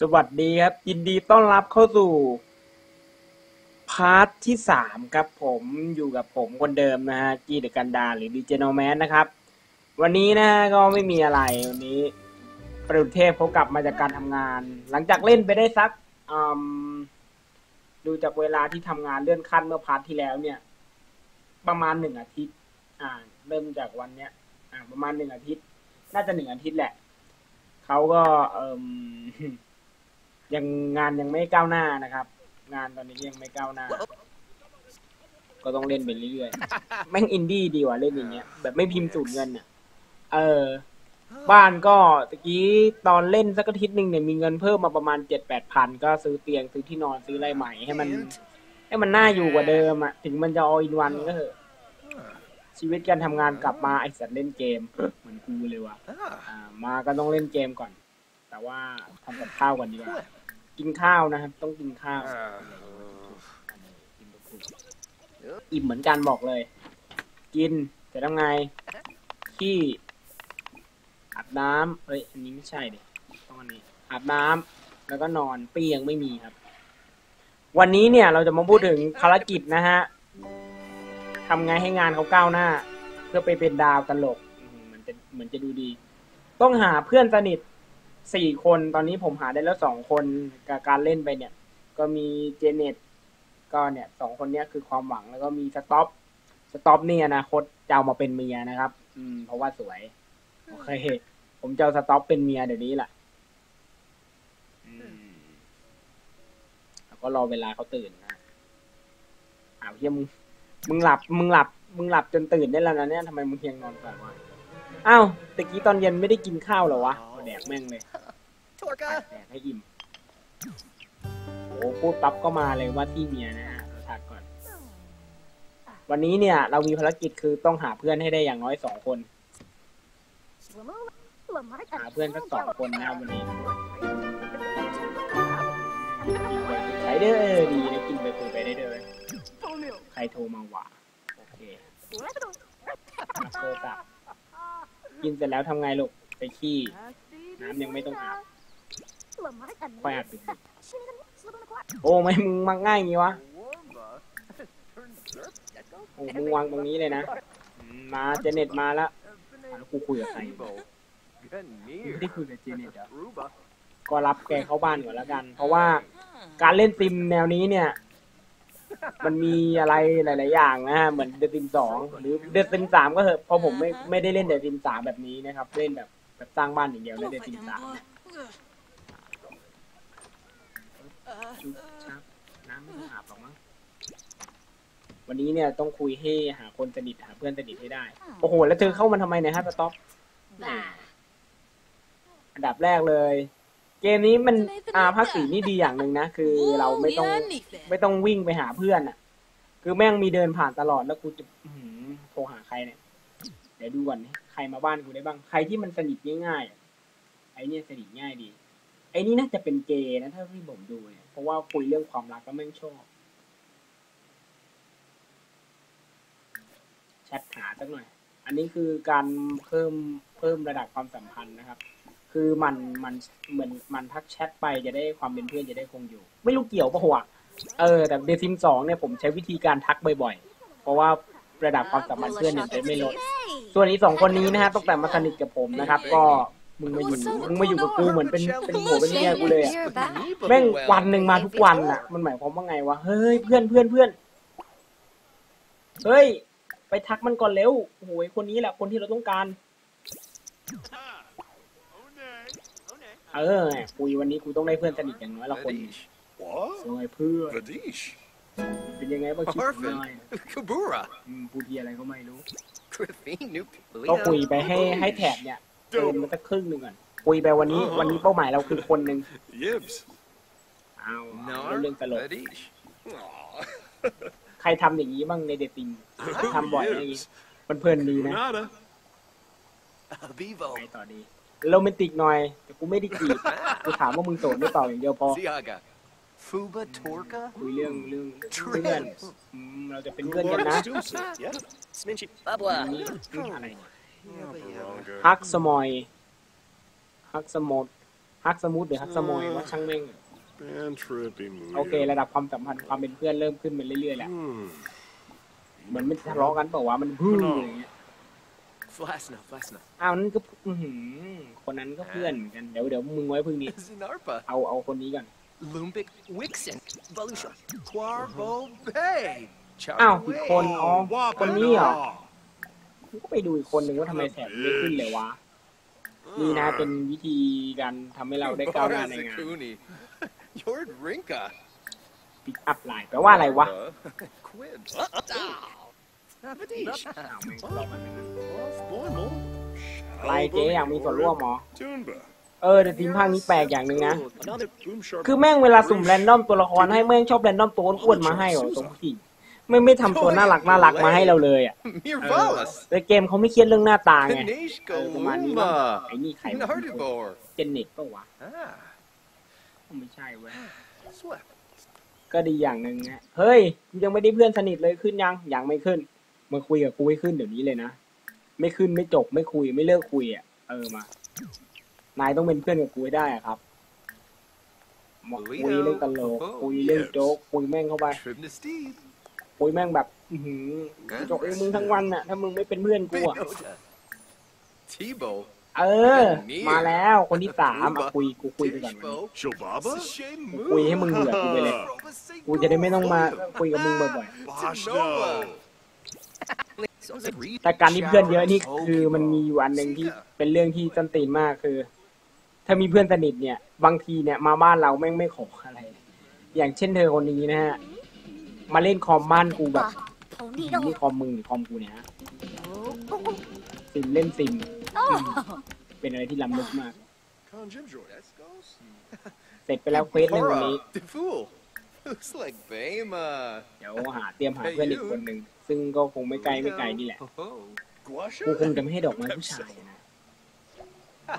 สวัสดีครับ ยินดีต้อนรับเข้าสู่ พาร์ทที่สามครับผมอยู่กับผมคนเดิมนะฮะจีเดกันดาหรือดีเจโนแมนนะครับ วันนี้นะก็ไม่มีอะไร วันนี้ประดุเทพเขากลับมาจากการทำงาน หลังจากเล่นไปได้สักดูจากเวลาที่ทำงานเลื่อนขั้นเมื่อพาร์ทที่แล้วเนี่ย ประมาณหนึ่งอาทิตย์ อ่า เริ่มจากวันเนี้ย อ่า ประมาณหนึ่งอาทิตย์ น่าจะหนึ่งอาทิตย์แหละเขาก็เอ่ม ยังงานยังไม่ก้าวหน้านะครับ งานตอนนี้ยังไม่ก้าวหน้า ก็ต้องเล่นไปเรื่อยๆ แม่งอินดี้ดีกว่าเล่นอย่างเงี้ยแบบไม่พิมพ์สูตรเงินอะ เออ บ้านก็ตะกี้ตอนเล่นสักอาทิตย์หนึ่งเนี่ยมีเงินเพิ่มมาประมาณเจ็ดแปดพันก็ซื้อเตียงซื้อที่นอนซื้ออะไรใหม่ให้มัน ให้มันน่าอยู่กว่าเดิมอะ ถึงมันจะออินวันก็เถอะชีวิตการทำงานกลับมาไอสัตว์เล่นเกม เหมือนกูเลยว่ะอ่ามาก็ต้องเล่นเกมก่อน แต่ว่าทำกับข้าวก่อนดีกว่า กินข้าวนะครับ ต้องกินข้าว อิ่มเหมือนกันบอกเลย กินเสร็จแล้วไง ขี้อาบน้ำเอ้ย อันนี้ไม่ใช่ดิต้องอันนี้ อาบน้ำแล้วก็นอนเปียงไม่มีครับ วันนี้เนี่ยเราจะมาพูดถึงภารกิจนะฮะทำไงให้งานเขาก้าวหน้า เพื่อไปเป็นดาวตลกมเหมือนจะเหมือนจะดูดี ต้องหาเพื่อนสนิท สี่คนตอนนี้ผมหาได้แล้วสองคนกับการเล่นไปเนี่ย ก็มีเจเน็ตก็เนี่ยสองคนเนี้ยคือความหวังแล้วก็มีสต็อปสต็อปนี่อนาคตจะเอามาเป็นเมียนะครับ อืม เพราะว่าสวยโอเคผมจะเอาสต็อปเป็นเมียเดี๋ยวนี้แหละอืมแล้วก็รอเวลาเขาตื่นนะอ้าวเฮียมึงมึงหลับ มึงหลับ มึงหลับจนตื่นได้แล้วนะเนี่ยทำไมมึงเพียงนอนก่อนวะอ้าวตะกี้ตอนเย็นไม่ได้กินข้าวเหรอวะ แดกแม่งเลย Torka! แดกให้อิ่มโอ้พูดปั๊บก็มาเลยว่าที่เมียนะฮะเราทักก่อน วันนี้เนี่ย เรามีภารกิจคือต้องหาเพื่อนให้ได้อย่างน้อยสองคน หาเพื่อนสักสองคนนะวันนี้ใช้เด้อเออดีนะกินไปคุยไปได้เด้อใครโทรมาหวะโอเครับโทรศัพท์กินเสร็จแล้วทำไงลูกไปขี้ น้ำยังไม่ต้องอาบค่อยอาบดึกๆโอ้ไม่มึงมักง่ายอย่างงี้วะโอ้มึงวางตรงนี้เลยนะอืมมาเจเน็ตมาแล้วอะแล้วกูคุยกับใครไม่ได้คุยกับเจเน็ตเหรอก็รับแกเข้าบ้านก่อนแล้วกัน เพราะว่าการเล่นซิมแนวนี้เนี่ย มันมีอะไรหลาย ๆ อย่างนะฮะเหมือนเดซิมสองหรือเดซิมสามก็เถอะเพราะผมไม่ไม่ได้เล่นเดซิมสามแบบนี้นะครับ เล่นแบบ แบบสร้างบ้านอย่างเดียวนะเดซิมสามชุบชับน้ำไม่ต้องอาบหรอกมั้งวันนี้เนี่ยต้องคุยให้หาคนสนิทหาเพื่อนสนิทให้ได้ โอ้โห แล้วเธอเข้ามาทำไมเนี่ยฮะสต็อปอันดับแรกเลย เกมนี้มันอาภาคสีนี่ดีอย่างหนึ่งนะ คือเราไม่ต้องไม่ต้องวิ่งไปหาเพื่อนอะ คือแม่งมีเดินผ่านตลอดแล้วกูจะอื้อหือโทรหาใครเนี่ย เดี๋ยวดูก่อนนี่ ใครมาบ้านกูได้บ้าง ใครที่มันสนิทง่ายๆอะไอเนี่ยสนิทง่ายดี ไอนี่น่าจะเป็นเกย์นะถ้าที่ผมดูเนี่ยเพราะว่าคุยเรื่องความรักก็แม่งชอบแชทหาสักหน่อย อันนี้คือการเพิ่มเพิ่มระดับความสัมพันธ์นะครับ คือมันมันเหมือนมันทักแชทไปจะได้ความเป็นเพื่อนจะได้คงอยู่ ไม่รู้เกี่ยวปะหัวเออ แต่เดซิมสองเนี่ยผมใช้วิธีการทักบ่อยๆ เพราะว่าระดับความสัมพันธ์เพื่อนเนี่ยจะไม่ลด ส่วนอีสองคนนี้นะฮะตั้งแต่มาสนิทกับผมนะครับ ก็มึงมาอยู่มึงมาอยู่กับกูเหมือนเป็นเป็นหัวเป็นเมียกูเลยอะ แม่งวันหนึ่งมาทุกวันอะ มันหมายความว่าไงวะ เฮ้ยเพื่อนเพื่อนเพื่อน เฮ้ย ไปทักมันก่อนเร็วโอ้โหไอ้คนนี้แหละคนที่เราต้องการ เออคุยวันนี้กูต้องได้เพื่อนสนิทอย่างน้อยละคน Radish. สวยเพื่อน Radish. เป็นยังไงบ้างคิดหน่อย Orphan. Kabura. อืมพูดทีอะไรก็ไม่รู้ Griffin. New ก็คุยไปให้ให้แถบเนี่ยเติมมันสักครึ่งหนึ่งก่อนคุยไปวันนี้ วันนี้เป้าหมายเราคือคนหนึ่ง Yibs. เอาเอา No. เรื่องตลก Radish. Aw. ใครทำอย่างนี้บ้างในเดติงทำบ่อยอะไรอย่างงี้ Yibs. มันเพลินดีนะ Nada. Abivo. ไปต่อดีโรแมนติกหน่อย แต่กูไม่ได้จีบกูถามว่ามึงโสดหรือเปล่าอย่างเดียวพอ Ziaga. Fuba Torka. คุยเรื่องเรื่องเพื่อนอืมเราจะเป็นเพื่อนกันนะ Deuce, yeah? Sminchi อัน Babwa. นี้อะไรเนี่ย Baronga. ฮักสมอย ฮักสมดฮักสมูทหรือฮักสมอยว่าช่างแม่ง And trippy mood. โอเค ระดับความสัมพันธ์ความเป็นเพื่อนเริ่มขึ้นมาเรื่อยๆแหละ Hmm. เหมือนไม่ทะเลาะกันเปล่าวะมันพึ่งอย่างเงี้ย Flasna, Flasna. อ้าวนั่นก็อื้อหือคนนั้นก็เพื่อนเหมือนกัน เดี๋ยวเดี๋ยวมึงไว้พึ่งนี้ Zinarpa. เอาเอาคนนี้ก่อน Lumbic Wixen. Valusha. Quarbo Bay. อ้าวอีกคนอ๋อ Wappa คนนี้เหรอ dog. กูก็ไปดูอีกคนหนึ่งว่าทำไมแสงไม่ขึ้นเลยวะ นี่นะเป็นวิธีการทำให้เราได้ก้าวหน้าในงาน Barzakuni. Yord Rinka. ปิกอัพไลน์แปลว่าอะไรวะ Quid. อ้าวแม่งทะเลาะกันอย่างนั้น Off Boimel. ไลน์เจ๊อยากมีส่วนร่วมเหรอ Toonba. เออแต่ทีมภาคนี้แปลกอย่างหนึ่งนะ Another boom shark. คือแม่งเวลาสุ่มแรนดอมตัวละครให้แม่งชอบแรนดอมตัวอ้วนๆมาให้เหรอตรงที่ไม่ไม่ทำตัวน่ารักน่ารักมาให้เราเลยอะ Mirvalis. แต่เกมเขาไม่เครียดเรื่องหน้าตาไง Kaneshka เออประมาณนี้มั้ง Luma. ไอ้นี่ใครวะ Nardivore. เจนเน็ตปะวะ Ah. ไม่ใช่เว้ย Swept. ก็ดีอย่างหนึ่งนะเฮ้ยกูยังไม่ได้เพื่อนสนิทเลยขึ้นยังยังไม่ขึ้นมาคุยกับกูให้ขึ้นเดี๋ยวนี้เลยนะไม่ขึ้นไม่จบไม่คุยไม่เลิกคุยอะเออมา นายต้องเป็นเพื่อนกับกูให้ได้อะครับมาคุยเรื่องตลกคุยเรื่องโจ๊กคุยแม่งเข้าไป Tribna Steed. คุยแม่งแบบอือหือจกเองมึงทั้งวันน่ะถ้ามึงไม่เป็นเพื่อนกูอะ Binoda. Tebow. เออ มาแล้วคนที่สามอะคุยกูคุยไปก่อนวันนี้ Tishbo. Chobaba? Sashay คุยให้มึงเบื่อกูไปเลยกูจะได้ไม่ต้องมาคุยกับมึงบ่อย Boshno. Sounds like Reed. ๆแต่การที่เพื่อนเยอะนี่คือมันมีอยู่อันหนึ่งที่เป็นเรื่องที่ตันตีนมากคือ ถ้ามีเพื่อนสนิทเนี่ย บางทีเนี่ยมาบ้านเราแม่งไม่ขออะไร อย่างเช่นเธอคนนี้นะฮะ มาเล่นคอมบ้านกูแบบนี่คอมมึงหรือคอมกูเนี่ยฮะซิมเล่นซิม เป็นอะไรที่ล้ำลึกมาก เสร็จไปแล้วเควสในวันนี้เดี๋ยวหาเตรียมหาเพื่อนอีกคนหนึ่งซึ่งก็คงไม่ไกลไม่ไกลนี่แหละกูคงจะไม่ให้ดอกไม้ผู้ชายนะ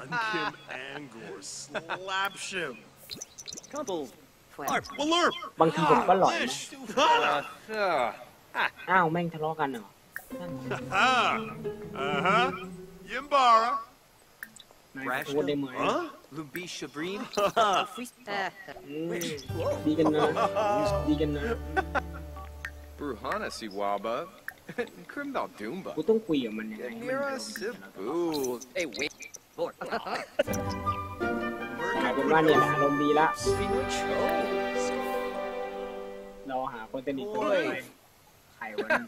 Unkim Angor. Slapshim. Couple. Arp, Walurp. บางทีผมก็หลอนนะ Fish. Hana. Ah. อ้าวแม่งทะเลาะกันเหรอ Ha. Uh-huh. Yimbara. นายขอโทษได้ไหม Huh? Lumbi Shabreen. อืมดีกันนะดีกันนะ Bruhana Siwaba. Krimdal Doomba. กูต้องคุยกับมันยังไงให้มัน Mira อารมณ์ดีนะ Sibu. Hey, wait. กลายเป็นว่าเนี่ยแหละอารมณ์ดีละ Pinocho. เราหาคนสนิทคนใหม่ใครวะนั่น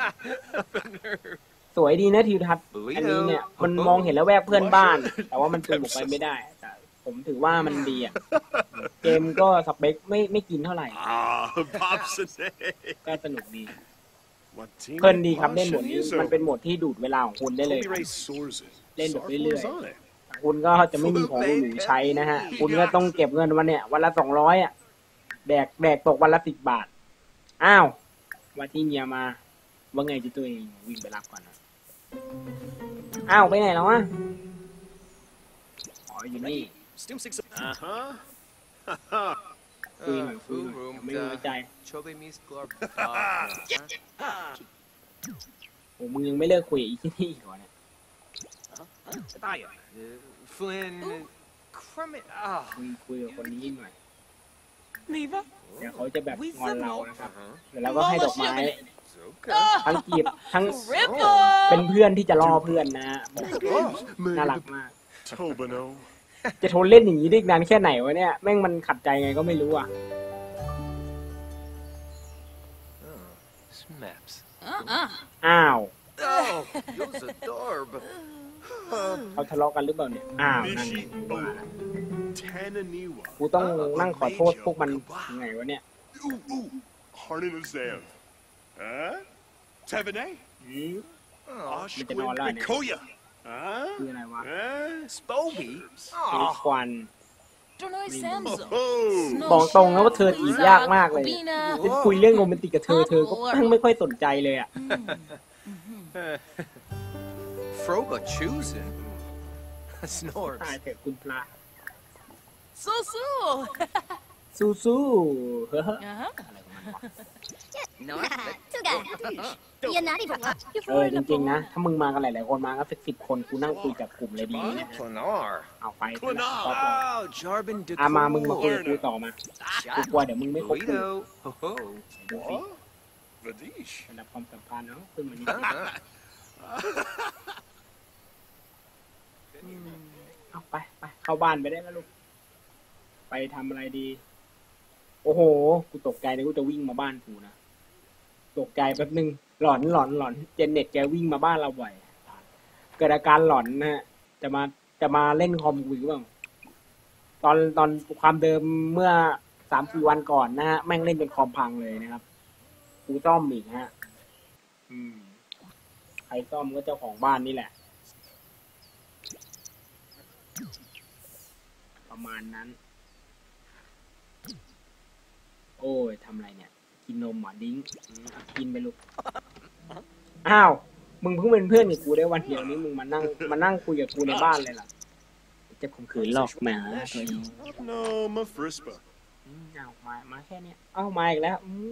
สวยดีนะทิวทัศน์อันนี้เนี่ยมันมองเห็นแล้วแวกเพื่อนบ้าน แต่ว่ามันจูงออกไปไม่ได้แต่ผมถือว่ามันดีอะ เกมก็สเปคไม่ไม่กินเท่าไหร่ Ah, Bobsone. ก็สนุกดี Martina เพลินดีครับเล่นโหมดนี้ Bashanizo. มันเป็นโหมดที่ดูดเวลาของคุณได้เลย Toby Ray Sorzin. Lên được Sarful รื่อยๆ is on it. คุณก็จะไม่มีของหรูใช้นะฮะ คุณก็ต้องเก็บเงินวันเนี่ยวันละสองร้อยอะแดกแดกตกวันละสิบบาท อ้าววันที่เมียมา ว่าไงจะตัวเองวิ่งไปรับก่อนนะอ้าวไปไหนแล้ววะอ๋ออยู่นี่ Stim six. Uh-huh. คุยหน่อยคุยหน่อยเดี๋ยวไม่ไว้ใจ Chobe Mis Glor. โอ้มึงยังไม่เลิกคุยกับอีที่นี่อีกเหรอเนี่ย Flynn. Crummit. Ah. คุยคุยกับคนนี้หน่อยมีปะเดี๋ยวเขาจะแบบงอนเรานะครับ Uh-huh. เดี๋ยวก็ให้ดอกไม้ทั้งจีบทั้งเป็นเพื่อนที่จะรอเพื่อนนะน่ารักมากจะทนเล่นอย่างนี้ได้นานแค่ไหนวะเนี่ยแม่งมันขัดใจไงก็ไม่รู้อะ Snaps. อ้าว Oh, yo's a darb. เขาทะเลาะกันหรือเปล่าเนี่ย อ้าวนั่นไง Mishi O. Tananiwa. กูต้องนั่งขอโทษพวกมันยังไงวะเนี่ย Ooh, ooh. Harnan of Zev. Huh? Tevene? อืม Oshquin Mình nói lại này. Mikoya. Huh? คืออะไรวะ Huh? Spoby. เอควัน Dronoi Samzo โอ้บอกตรงนะว่าเธอจีบยากมากเลยจะคุยเรื่องโรแมนติกกับเธอเธอก็ตั้งไม่ค่อยสนใจเลยอะ Froba choosing? Snorbs. ตายเถอคุณพระ สู้สู้สู้สู้เฮ้อๆอะไรขยันวะ North. ก็เออจริงๆนะ ถ้ามึงมากันหลายๆคนมาก็สักสิบคนกูนั่งคุยกับกลุ่มเลยดีนะเอาไปต่อไป Oh, อามามึงมาคุยกูต่อมา กูกลัวเดี๋ยวมึงไม่ครบกูดูระดับความสัมพันธ์เนาะขึ้นมานิดนึง เอาไปไปเข้าบ้านไปได้แล้วลูก ไปทำอะไรดี โอ้โห กูตกใจเลยกูจะวิ่งมาบ้านกูนะ ตกใจแป๊บนึง หลอนหลอนหลอน เจนเน็ตแกวิ่งมาบ้านเราบ่อย เกิดอาการหลอนนะฮะ จะมาจะมาเล่นคอมกูหรือเปล่าตอนตอนความเดิมเมื่อสามสี่วันก่อนนะฮะ แม่งเล่นเป็นคอมพังเลยนะครับ กูซ่อมอีกฮะ อืม ใครซ่อมก็เจ้าของบ้านนี่แหละ ประมาณนั้น โอ้ยทำอะไรเนี่ย กินนมเหรอดิ้งอืมอะกินไปลูก อ้าว มึงเพิ่งเป็นเพื่อนกับกูได้วันเดียวนี้มึงมานั่งมานั่งคุยกับกูในบ้านเลยเหรอจะข่มขืนหลอกหมาตัวนี้ No, my frispa. อืมอ้าวมามาแค่เนี้ยเอ้ามาอีกแล้วอืม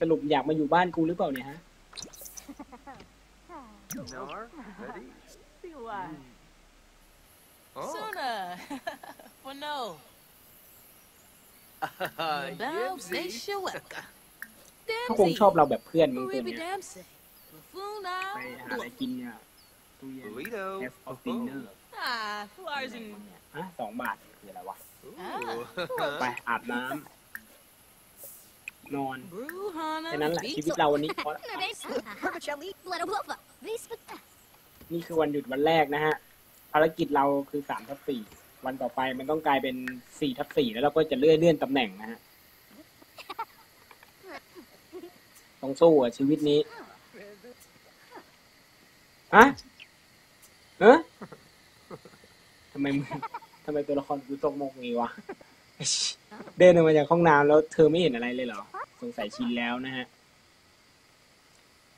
สรุปอยากมาอยู่บ้านกูหรือเปล่าเนี่ยฮะ Nar. Ready? Why? Oh. Sooner. For no. Uh, Bow, they Yipsy. show up. เขาคงชอบเราแบบเพื่อนมึงตัว Ruby เนี้ย Dempsey. Buffoon ไปหาอะไรกินเนี่ยตู้เย็น Guido. เอฟออฟ Ho ฟินเนอ ho. ร์ Ah, flowers and อะสองบาทคืออะไรวะ Ooh. ไปอาบน้ำนอน brew, Hannah. แค่นั้นแหละชีวิตเราวันนี้พอละ Blood of Wolf. Respect. นี่คือวันหยุดวันแรกนะฮะ ภารกิจเราคือสามทับสี่ วันต่อไปมันต้องกลายเป็นสี่ทับสี่แล้วเราก็จะเลื่อนเลื่อนตำแหน่งนะฮะต้องสู้อะชีวิตนี้ฮะเอะทำไมทำไมตัวละครกูตกมกงี้วะเดินออกมาจากห้องน้ำแล้วเธอไม่เห็นอะไรเลยเหรอ สงสัยชินแล้วนะฮะ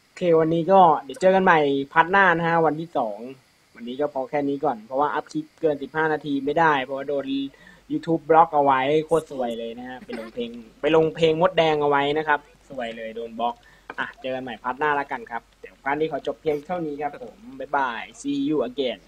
โอเควันนี้ก็เดี๋ยวเจอกันใหม่พัดหน้านะฮะ วันที่สอง วันนี้ก็พอแค่นี้ก่อน เพราะว่าอัพคลิปเกินสิบห้านาทีไม่ได้ เพราะว่าโดน YouTube บล็อกเอาไว้โคตรสวยเลยนะฮะไปลงเพลงไปลงเพลงมดแดงเอาไว้นะครับ สวยเลยโดนบล็อก อะ เจอกันใหม่พัดหน้าแล้วกันครับ เดี๋ยวพัดนี้ขอจบเพียงเท่านี้ครับผม บ๊ายบาย see you again